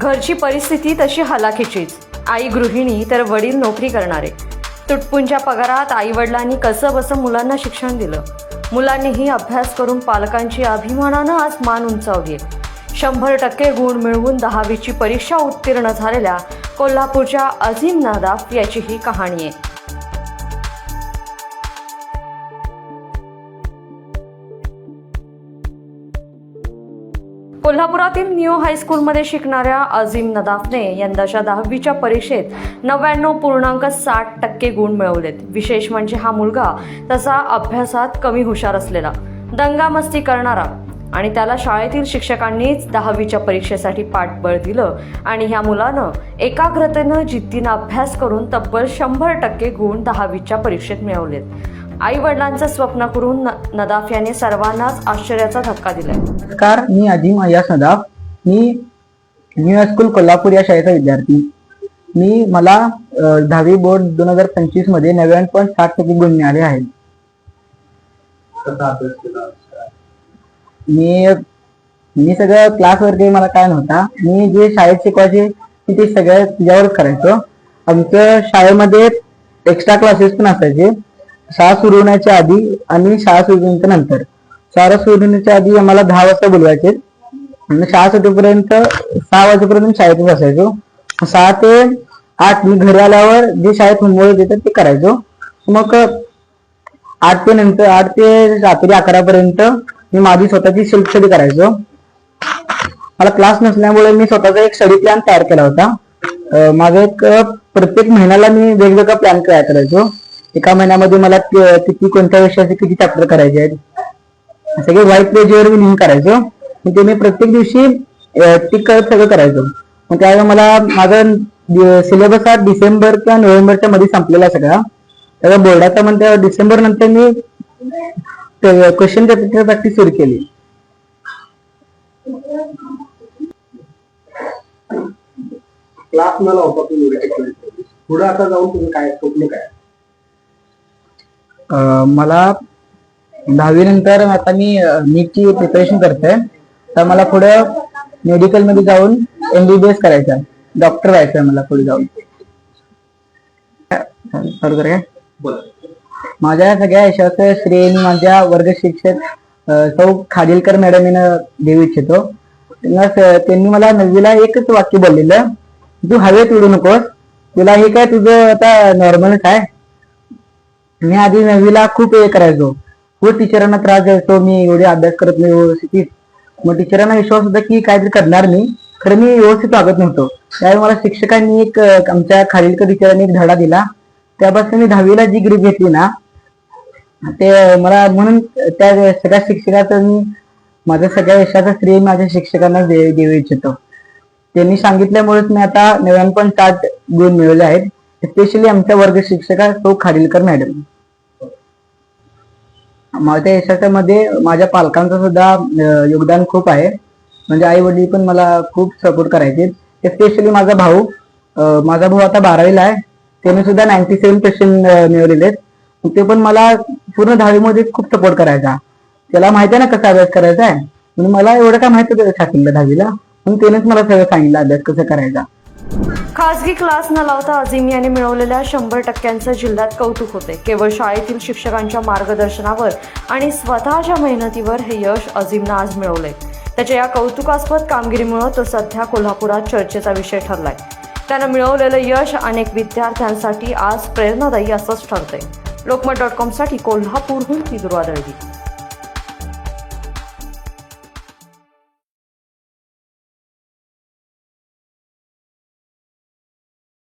घरची परिस्थिती तशी हलाखीचीच. आई गृहिणी तर वडील नोकरी करणारे. तुटपुंच्या पगारात आई वडिलांनी कसं बसं मुलांना शिक्षण दिलं? मुलांनीही अभ्यास करून पालकांची अभिमानानं आज मान उंचावली शंभर टक्के गुण मिळवून दहावीची परीक्षा उत्तीर्ण झालेल्या कोल्हापूरच्या अझीम नादाफ याची ही कहाणी आहे कोल्हापुरातील न्यू हायस्कूलमध्ये शिकणाऱ्या अझीम नदाफने यंदाच्या दहावीच्या परीक्षेत नव्याण्णव पूर्णांक साठ टक्के गुण मिळवलेत. विशेष म्हणजे हा मुलगा तसा अभ्यासात कमी हुशार असलेला दंगामस्ती करणारा आणि त्याला शाळेतील शिक्षकांनीच दहावीच्या परीक्षेसाठी पाठबळ दिलं आणि ह्या मुलानं एकाग्रतेनं जिद्दीनं अभ्यास करून तब्बल शंभर टक्के गुण दहावीच्या परीक्षेत मिळवलेत. आई वडिलांचं स्वप्न करून नदाफ याने सर्वांनाच आश्चर्याचा धक्का दिला नमस्कार मी अजिम अयास सदाफ मी न्यू हायस्कूल कोल्हापूर या शाळेचा विद्यार्थी. मी मला दहावी बोर्ड दोन हजार पंचवीसमध्ये नव्याण्णव पॉईंट साठ टक्के गुण मिळाले आहेत. मी मी सगळं क्लास क्लासवरती मला काय नव्हता. मी जे शाळेत शिकवायचे मी ते सगळं तुझ्यावरच करायचो. आमच्या शाळेमध्ये एक्स्ट्रा क्लासेस पण असायचे. शाळा सुरू होण्याच्या आधी आणि शाळा सुरू होण्याच्या नंतर. शाळा सुरू होण्याच्या आधी आम्हाला दहा वाजता बोलवायचे शाळा सुटेपर्यंत सहा वाजेपर्यंत शाळेत शाळेतच असायचो सहा ते आठ मी घरी आल्यावर जे शाळेत होमवर्क देतात ते करायचो. मग आठ ते नंतर आठ ते रात्री अकरा पर्यंत मी माझी स्वतःची सेल्फ स्टडी करायचो. मला क्लास नसल्यामुळे मी स्वतःचा एक स्टडी प्लॅन तयार केला होता. माझा एक प्रत्येक महिन्याला मी वेगवेगळा प्लॅन तयार करायचो. एका महिन्यामध्ये मला किती कोणत्या विषयाचे किती चॅप्टर करायचे आहेत? सगळे व्हाईट पेजवर मी लिहून करायचो ते मी प्रत्येक दिवशी टिक करत सगळं करायचो. मग त्यावेळेला मला माझा सिलेबस हा डिसेंबर किंवा नोव्हेंबरच्या मध्ये संपलेला सगळा. त्याचा बोर्डाचा म्हणते डिसेंबर नंतर मी क्वेश्चन पेपर प्रॅक्टिस सुरू केली. क्लास मला पुढे आता जाऊन तुम्ही काय स्वप्न काय? मला दहावी नंतर आता मी नीटची प्रिपरेशन करतोय. तर मला पुढं मेडिकलमध्ये जाऊन एमबीबीएस करायचं आहे. डॉक्टर व्हायचं आहे मला पुढे जाऊन. माझ्या सगळ्या यशाचं श्रेय मी माझ्या वर्ग शिक्षक सौ खाडिलकर मॅडम यांना देऊ इच्छितो. त्यांनी मला नववीला एकच वाक्य बोललेलं तू हवेत उडू नकोस. तुला हे काय तुझं आता नॉर्मलच आहे? मी आधी नववीला खूप हे करायचो. खूप टीचरांना त्रास द्यायचो मी एवढे अभ्यास करत नाही व्यवस्थित. मग टीचरांना विश्वास होता की काहीतरी करणार मी खरं मी व्यवस्थित वागत नव्हतो. त्यावेळी मला शिक्षकांनी एक आमच्या खालीलकर टीचरांनी एक धडा दिला. त्यापासून मी दहावीला जी ग्रीप घेतली ना ते मला म्हणून त्या सगळ्या शिक्षकाचं मी माझ्या सगळ्या यशाचा श्रेय माझ्या शिक्षकांना दे- देऊ इच्छितो. त्यांनी सांगितल्यामुळेच मी आता नव्याण्णव पण सात गुण मिळवले आहेत. स्पेशली आमच्या वर्ग शिक्षका तो खाडीलकर मॅडम माझ्या यशाच्या मध्ये माझ्या पालकांचं सुद्धा योगदान खूप आहे. म्हणजे आई वडील पण मला खूप सपोर्ट करायचे. स्पेशली माझा भाऊ माझा भाऊ आता बारावीला आहे. त्याने सुद्धा नाईन्टी सेव्हन पर्सेंट मिळवलेले आहेत ते पण मला पूर्ण दहावीमध्ये खूप सपोर्ट करायचा. त्याला माहिती आहे ना कसा अभ्यास करायचा आहे? म्हणून मला एवढं काय माहिती सांगितलं दहावीला? म्हणून त्यानेच मला सगळं सांगितलं अभ्यास कसा करायचा? खासगी क्लास न लावता अझीम यांनी मिळवलेल्या शंभर टक्क्यांचं जिल्ह्यात कौतुक होते. केवळ शाळेतील शिक्षकांच्या मार्गदर्शनावर आणि स्वतःच्या मेहनतीवर हे यश अझीमनं आज मिळवलंय. त्याच्या या कौतुकास्पद कामगिरीमुळे तो सध्या कोल्हापुरात चर्चेचा विषय ठरलाय. त्यानं मिळवलेलं यश अनेक विद्यार्थ्यांसाठी आज प्रेरणादायी असंच ठरतंय. लोकमत डॉट कॉमसाठी कोल्हापूरहून ती दुर्वादळवी